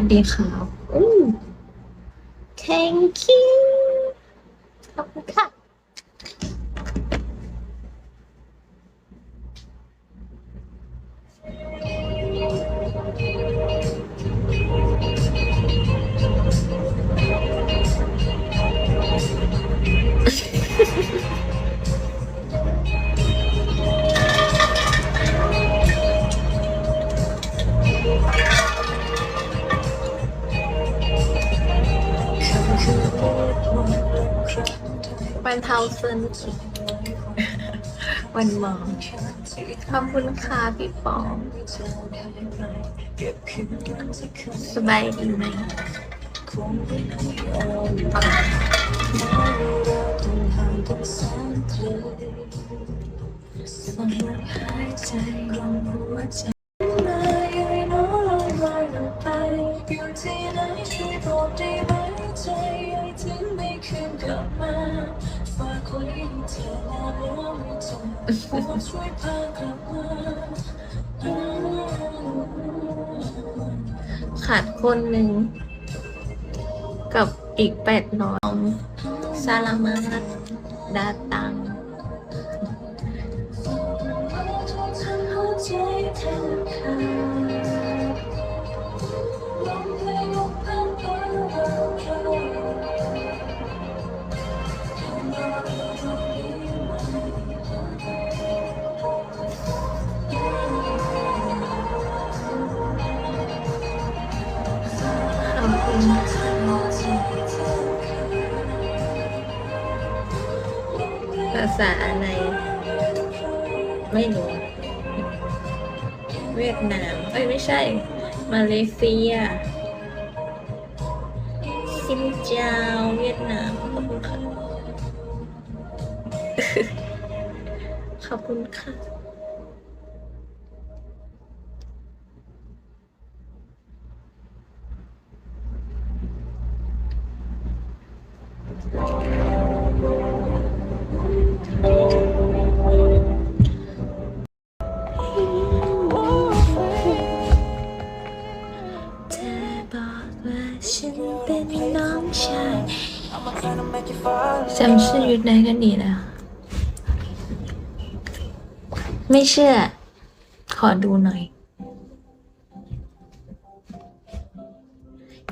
วัสดีครับอืม thank you ขอบคุณค่ะ วันเทาเซินวันมองขอบคุณค่ะพี่ปองสบายดีไหมอยู่ ขาดคนหนึ่ง กับอีกแปดน้องซาลามาดดาตังใจแทบขาด ภาษาอะไร ไม่รู้ เวียดนาม เอ้ย ไม่ใช่ มาเลเซียซินเจ้าเวียดนาม ขอบคุณค่ะ ขอบคุณค่ะ ฉันเป็นน้องชายจำชื่อยุทธได้ก็ดีแล้วไม่เชื่อ ขอดูหน่อย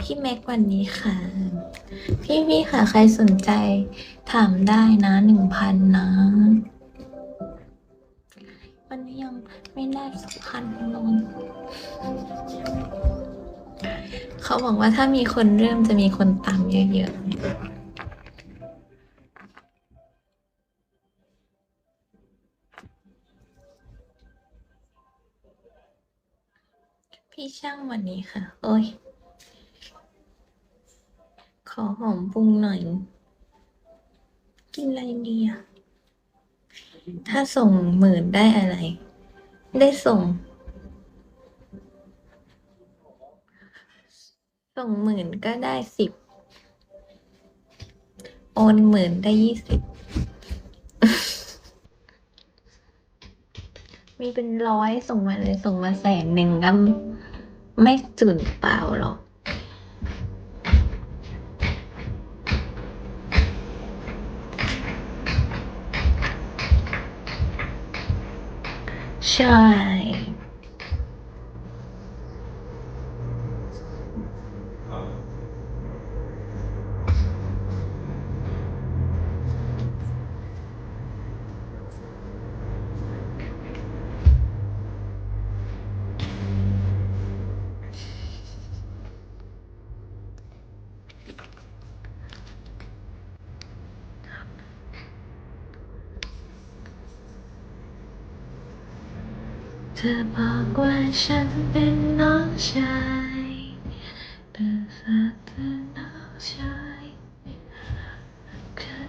พี่แม็กวันนี้ค่ะ พี่พี่ค่ะ ใครสนใจ ถามได้นะหนึ่งพันนะ วันนี้ยังไม่ได้สักพันลง เขาบอกว่าถ้ามีคนเริ่มจะมีคนตามเยอะๆพี่ช่างวันนี้ค่ะ โอ้ย ขอหอมปรุงหน่อย กินอะไรดีอะถ้าส่งหมื่นได้อะไร ได้ส่ง ส่งหมื่นก็ได้สิบ โอนหมื่นได้ยี่สิบ มีเป็นร้อยส่งมาเลยส่งมาแสนหนึ่งก็ไม่จุนเปล่าหรอกใช่ เธอบอกว่